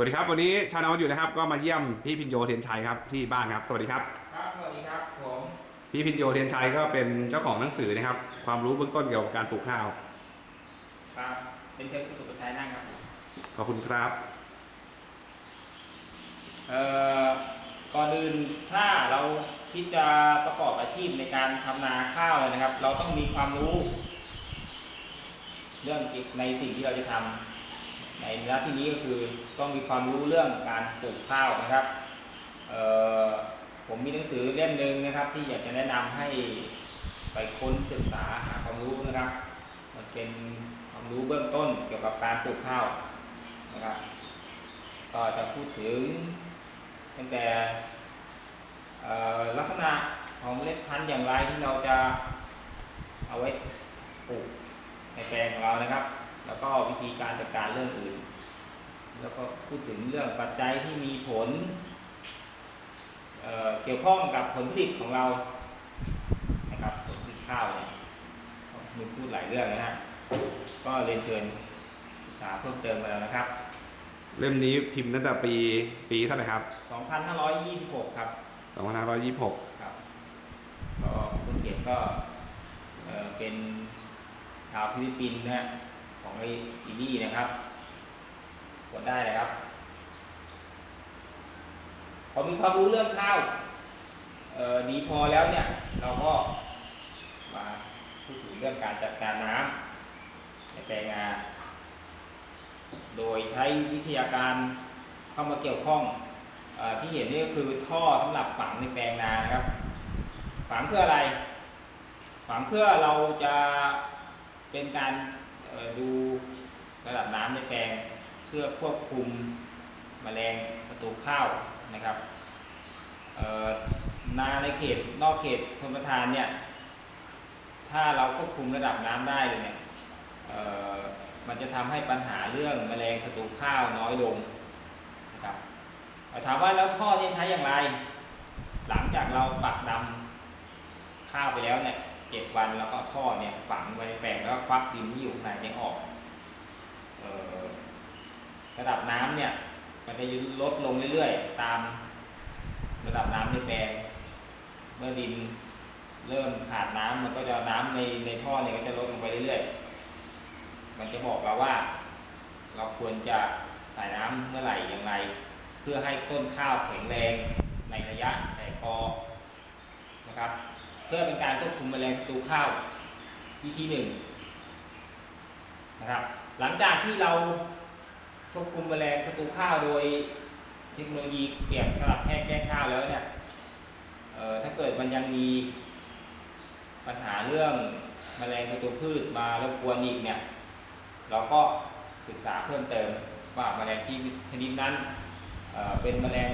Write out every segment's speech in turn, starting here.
วัสดีครับ วันนี้ชาวนาวอยู่นะครับก็มาเยี่ยมพี่พินโยเทียนชัยครับที่บ้านครับ สวัสดีครับ ครับสวัสดีครับผมพี่พินโยเทียนชัยก็เป็นเจ้าของหนังสือนะครับ ความรู้เบื้องต้นเกี่ยวกับการปลูกข้าวครับเป็นเชิญคุณสุประชัยนั่งครับผมขอบคุณครับเอ่อก่อนอื่นถ้าเราคิดจะประกอบอาชีพในการทำนาข้าวเลยนะครับ เราต้องมีความรู้ เรื่องเกี่ยวในสิ่งที่เราจะทำ ในหน้าที่นี้ก็คือต้องมีความรู้เรื่องการปลูกข้าวนะครับผมมีหนังสือเล่มหนึ่งนะครับ ที่อยากจะแนะนำให้ไปค้นศึกษาหาความรู้นะครับ มันเป็นความรู้เบื้องต้นเกี่ยวกับการปลูกข้าวนะครับ ก็จะพูดถึงตั้งแต่ลักษณะของเมล็ดพันธุ์อย่างไรที่เราจะเอาไว้ปลูกในแปลงของเรานะครับ แล้วก็วิธีการจัดการเรื่องอื่น แล้วก็พูดถึงเรื่องปัจจัยที่มีผลเอ่อเกี่ยวข้องกับผลผลิตของเรานะครับผลผลิตข้าวเนี่ยมีพูดหลายเรื่องนะฮะก็เรียนเชิญศึกษาเพิ่มเติมมาแล้วนะครับ เล่มนี้พิมพ์ตั้งแต่ปีปีเท่าไหร่ครับ 2,526 ครับ2526 ครับก็คุณเขียนก็เอ่อเป็นชาวฟิลิปปินส์นะฮะ ของไอ้อีนี่นะครับกดได้เลยครับ พอมีความรู้เรื่องข้าวดีพอแล้วเนี่ย เราก็มาพูดถึงเรื่องการจัดการน้ำในแปลงนาโดยใช้วิทยาการเข้ามาเกี่ยวข้องอที่เห็นนี่ก็คือท่อสำหรับฝังในแปลงนานะครับฝังเพื่ออะไรฝังเพื่อเราจะเป็นการ ดูระดับน้ำในแปลงเพื่อควบคุมแมลงศัตรูข้าวนะครับนาในเขตนอกเขตชนประทานเนี่ยถ้าเราควบคุมระดับน้ำได้เลยเนี่ยมันจะทำให้ปัญหาเรื่องแมลงศัตรูข้าวน้อยลงนะครับถามว่าแล้วท่อนี้ใช้อย่างไร หลังจากเราปักดำข้าวไปแล้วเนี่ย เจ็ดวันแล้วก็ท่อเนี่ยฝังไว้ในแปลงแล้วก็ควักดินที่อยู่ข้างในเนี่ยออกออระดับน้ำเนี่ยมันจะลดลงเรื่อยๆ ตามระดับน้ำในแปลง เมื่อดินเริ่มขาดน้ำมันก็จะน้ำในในท่อเนี่ยก็จะลดลงไปเรื่อยๆ มันจะบอกเราว่า เราควรจะใส่น้ำเมื่อไหร่อย่างไร เพื่อให้ต้นข้าวแข็งแรงในระยะแตกกอนะครับ เพื่อเป็นการควบคุมแมลงศัตรูข้าววิธีหนึ่งนะครับหลังจากที่เราควบคุมแมลงศัตรูข้าวโดยเทคโนโลยีเปลี่ยนสลับแห้งแก้ข้าวแล้วเนี่ยถ้าเกิดมันยังมีปัญหาเรื่องแมลงศัตรูพืชมารบกวนอีกเนี่ยเราก็ศึกษาเพิ่มเติมว่าแมลงที่ชนิดนั้นเเป็นแมลง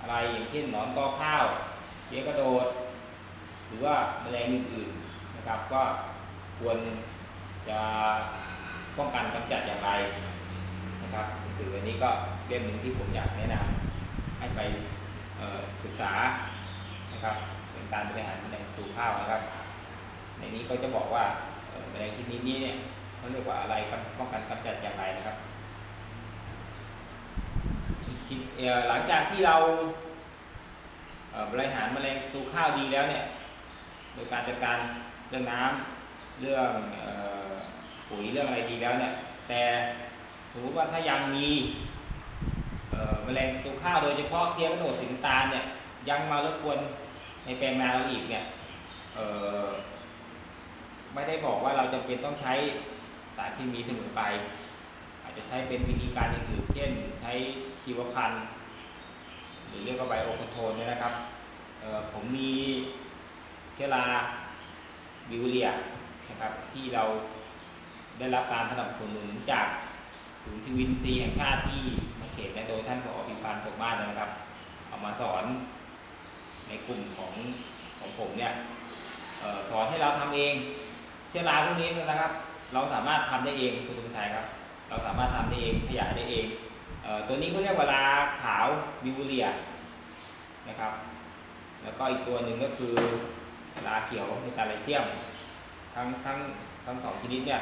อะไรอย่างเช่นหนอนกอข้าวเชื้อกระโดด หรือว่าแมลงอื่นๆนะครับก็ควรจะป้องกันกำจัดอย่างไรนะครับถืออันนี้ก็เล่มหนึ่งที่ผมอยากแนะนำให้ไปศึกษานะครับเป็นการบริหารแมลงสู่ข้าวนะครับ ในนี้ก็จะบอกว่าแมลงชนิดนี้เนี่ยเขาเรียกว่าอะไรครับป้องกันกำจัดอย่างไรนะครับหลังจากที่เราบริหารแมลงศัตรูข้าวดีแล้วเนี่ย โดยการจัดการเรื่องน้ำเรื่องออปุ๋ยเรื่องอะไรดีแล้วเนี่ยแต่สมมติว่าถ้ายังมีแมลงศัตรูข้าวโดยเฉพาะเพี้ยกระโดดสีน้ำตาลเนี่ยยังมารบกวนในแปลงนาเราอีกเนี่ยไม่ได้บอกว่าเราจำเป็นต้องใช้สารเคมีเสมอไป อาจจะใช้เป็นวิธีการอื่นๆเช่น ใช้ชีวพันธุ์ หรือเรียกว่าไบโอคอนโทรลเนี่ยนะครับผมมี ชื้อราบิวเรียนะครับที่เราได้รับการสนับสนุนจากศูนย์ชีวินทรีแห่งชาติที่มาเขตและโดยท่านผอพิพันธ์ตกบ้านนะครับ เอามาสอนในกลุ่มของของผมเนี่ยออสอนให้เราทำเอง เชื้อราพวกนี้นะครับ เราสามารถทำได้เองคุณตุ้ชัยครับ เราสามารถทำได้เองขยายได้เองเออตัวนี้เขาเรียกว่าลาขาวบิวเรียนะครับ แล้วก็อีกตัวหนึ่งก็คือ ลาเขียวในตาไลเซียม ทั้งทั้งทั้งสองชนิดเนี่ย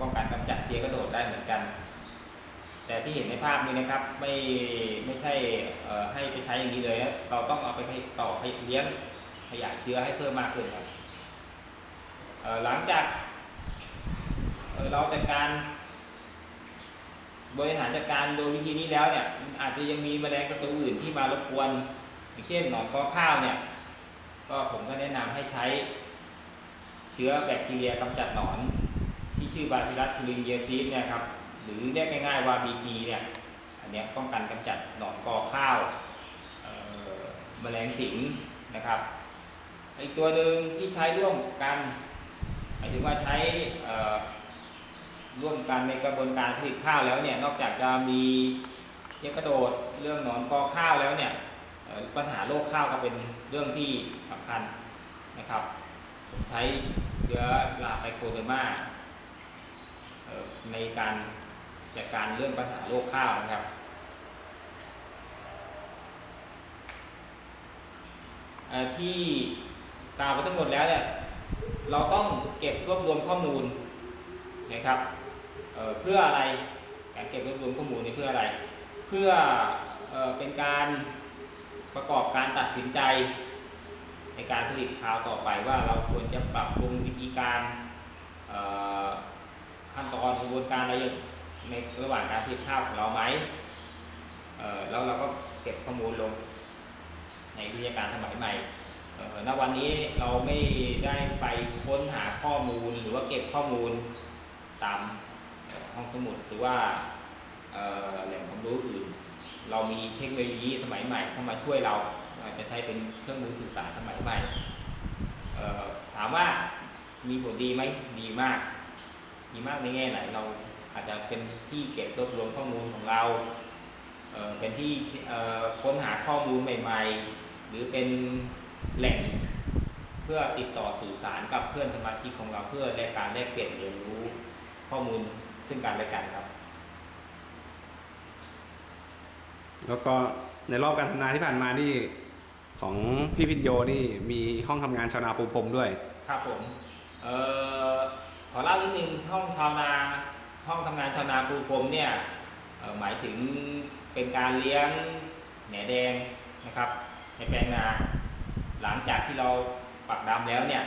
ป้องกันกำจัดเพียกระโดดได้เหมือนกัน แต่ที่เห็นในภาพนี้นะครับ ไม่ไม่ใช่ให้ไปใช้อย่างนี้เลย เราต้องเอาไปให้ต่อให้เลี้ยงขยายเชื้อให้เพิ่มมากขึ้นครับหลังจากเเราจัดการบริหารจัดการโดยวิธีนี้แล้วเนี่ยอาจจะยังมีแมลงตัวอื่นที่มารบกวนอย่างเช่นหนอนกอข้าวเนี่ย ก็ผมก็แนะนำให้ใช้เชื้อแบคทีเรียกำจัดหนอน ที่ชื่อบาซิลัสทูรินเยซีสเนี่ยครับหรือเรียกง่ายๆว่า BT เนี่ยอันนี้ป้องกันกำจัดหนอนกอข้าวเอ่อแมลงสิงนะครับอีกตัวหนึ่งที่ใช้ร่วมกันหมายถึงว่าใช้ร่วมกันในกระบวนการผลิตข้าวแล้วเนี่ยนอกจากจะมีเยกระโดดเรื่องหนอนกอข้าวแล้วเนี่ยปัญหาโรคข้าวก็เป็นเรื่องที่ คัญนะครับ ผมใช้เชื้อลาไบโคเดอร์มาในการจัดการเรื่องปัญหาโรคข้าวนะครับที่กล่าวไปทั้งหมดแล้วเนี่ยเราต้องเก็บรวบรวมข้อมูลนะครับเเพื่ออะไรการเก็บรวบรวมข้อมูลนี่เพื่ออะไร เพื่อเออเป็นการประกอบการตัดสินใจ ในการผลิตข้าวต่อไปว่าเราควรจะปรับปรุงวิธีการขั้นตอนกระบวนการอะไรในระหว่างการผลิตข้าวของเราไหมแล้วเราก็เก็บข้อมูลลงในวิทยาการสมัยใหม่ณวันนี้เราไม่ได้ไปค้นหาข้อมูลหรือว่าเก็บข้อมูลตามห้องสมุดหรือว่าแหล่งความรู้อื่น เรามีเทคโนโลยีสมัยใหม่เข้ามาช่วยเรา อาจจะใช้เป็นเครื่องมือสื่อสารสมัยใหม่ถามว่ามีผลดีไหมดีมาก ดีมากในแง่ไหนเราอาจจะเป็นที่เก็บรวบรวมข้อมูลของเราเเป็นที่ค้นหาข้อมูลใหม่ ๆ หรือเป็นแหล่งเพื่อติดต่อสื่อสารกับเพื่อนสมาชิกของเราเพื่อแลกการแลกเปลี่ยนเรียนรู้ข้อมูลซึ่งกันและกันครับ แล้วก็ในรอบการทำนาที่ผ่านมานี่ ของพี่พิญโยนี่มีห้องทำงานชาวนาปูพรมด้วย ครับผม เอ่อขอเล่านิดนึงห้องชาวนาห้องทำงานชาวนาปูพรมเนี่ยเอ่อหมายถึงเป็นการเลี้ยงแหนแดงนะครับในแปลงนา หลังจากที่เราปักดำแล้วเนี่ย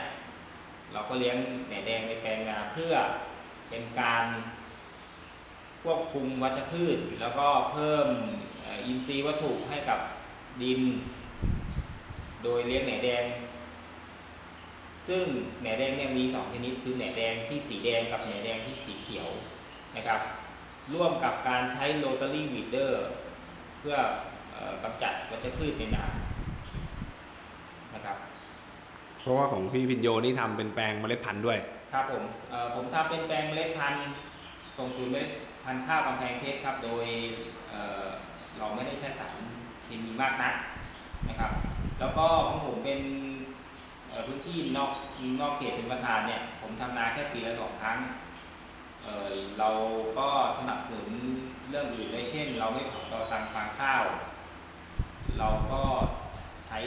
เราก็เลี้ยงแหนแดงในแปลงนาเพื่อเป็นการควบคุมวัชพืช แล้วก็เพิ่มเอ่ออินทรีย์วัตถุให้กับดิน โดยเลี้ยงแหนแดง ซึ่งแหนแดงเนี่ยมีสองชนิดคือแหนแดงที่สีแดงกับแหนแดงที่สีเขียวนะครับ ร่วมกับการใช้โรตารี่วีดเดอร์ เพื่อเออกำจัดวัชพืชในนานะครับ เพราะว่าของพี่พิญโยนี่ทำเป็นแปลงเมล็ดพันธุ์ด้วย ครับผมเอ่อผมทำเป็นแปลงเมล็ดพันธุ์ส่งศูนย์เมล็ดพันธุ์ข้าวกำแพงเพชรครับ โดยเอ่อเราไม่ได้ใช้สารเคมีมากนักนะครับ แล้วก็ของผมเป็นพื้นที่นอกนอกเขตเป็นประธานเนี่ย ผมทำนาแค่ปีละสองครั้งเเราก็สนับสนุนเรื่องอื่นได้เช่น เราไม่เผาตอตังฟางข้าว เราก็ใช้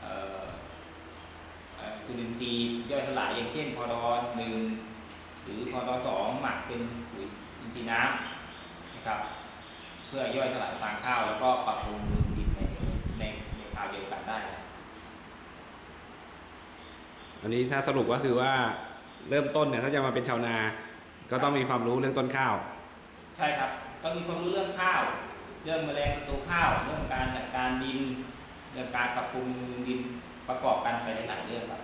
เอ่อเอ่อจุลินทรีย์ย่อยสลายอย่างเช่นพอดอหนึ่งหรือพอดอสองหมักเป็นปุ๋ยอินทรีย์น้ำนะครับ เพื่อย่อยสลายฟางข้าวแล้วก็ปรับปรุงดินในในในคราวเดียวกันได้ อันนี้ถ้าสรุปก็คือว่าเริ่มต้นเนี่ยถ้าจะมาเป็นชาวนา ก็ต้องมีความรู้เรื่องต้นข้าว ใช่ครับต้องมีความรู้เรื่องข้าว เรื่องแมลงศัตรูข้าว เรื่องการจัดการดิน เรื่องการปรับปรุงดินประกอบกันไปหลายๆเรื่องครับ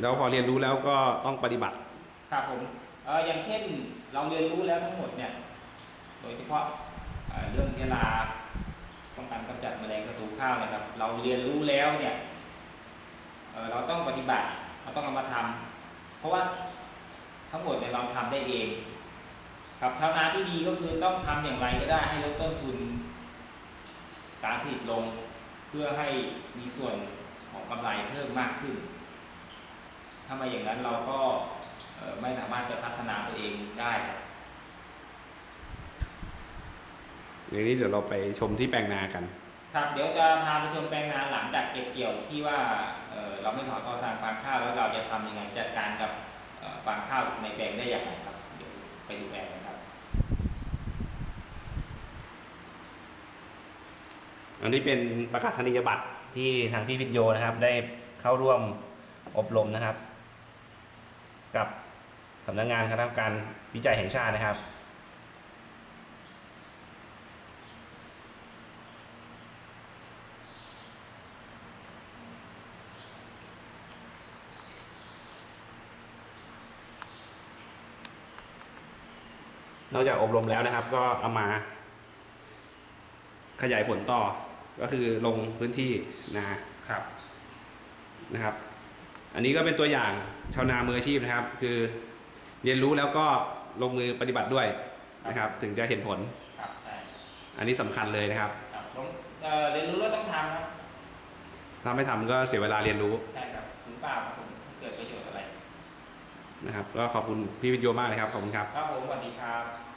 แล้วพอเรียนรู้แล้วก็ต้องปฏิบัติ ครับผมเอออย่างเช่นเราเรียนรู้แล้วทั้งหมดเนี่ย โดยเฉพาะเอ่อเรื่องเชื้อราป้องกันกำจัดแมลงศัตรูข้าวนะครับ เราเรียนรู้แล้วเนี่ยเอ่อเราต้องปฏิ บัติเราต้องเอามาทำเพราะว่าทั้งหมดเนี่ยเราทำได้เอง ครับชาวนาที่ดีก็คือต้องทำอย่างไรก็ได้ให้ลดต้นทุน การผลิตลงเพื่อให้มีส่วนของกำไรเพิ่มมากขึ้น ถ้าไม่อย่างนั้นเราก็ไม่สามารถจะพัฒนาตัวเองได้ครับเดี๋ยวนี้เดี๋ยวเราไปชมที่แปลงนากัน ครับเดี๋ยวจะพาไปชมแปลงนาหลังจากเก็บเกี่ยวที่ว่าเเราไม่ถอนกอสร้างฟางข้าวแล้วเราจะทำยังไงจัดการกับเฟางข้าวในแปลงได้อย่างไรครับเดี๋ยวไปดูแปลงกันครับ อันนี้เป็นประกาศนียบัตรที่ทางพี่วิทโยนะครับ ได้เข้าร่วมอบรมนะครับ กับสำนักงานคณะกรรมการวิจัยแห่งชาตินะครับ นอกจากอบรมแล้วนะครับ ก็เอามา ขยายผลต่อก็คือลงพื้นที่นาครับนะครับ อันนี้ก็เป็นตัวอย่างชาวนามืออาชีพนะครับ คือเรียนรู้แล้วก็ลงมือปฏิบัติด้วยนะครับ ถึงจะเห็นผล ครับใช่อันนี้สำคัญเลยนะครับ ครับต้องเอ่อเรียนรู้แล้วต้องทำครับ ถ้าไม่ทำก็เสียเวลาเรียนรู้ ใช่ครับถึงเปล่าครับผมเกิดประโยช นะครับก็ขอบคุณพี่วิทโยมากเลยครับขอบคุณครับ ครับผมสวัสดีครับ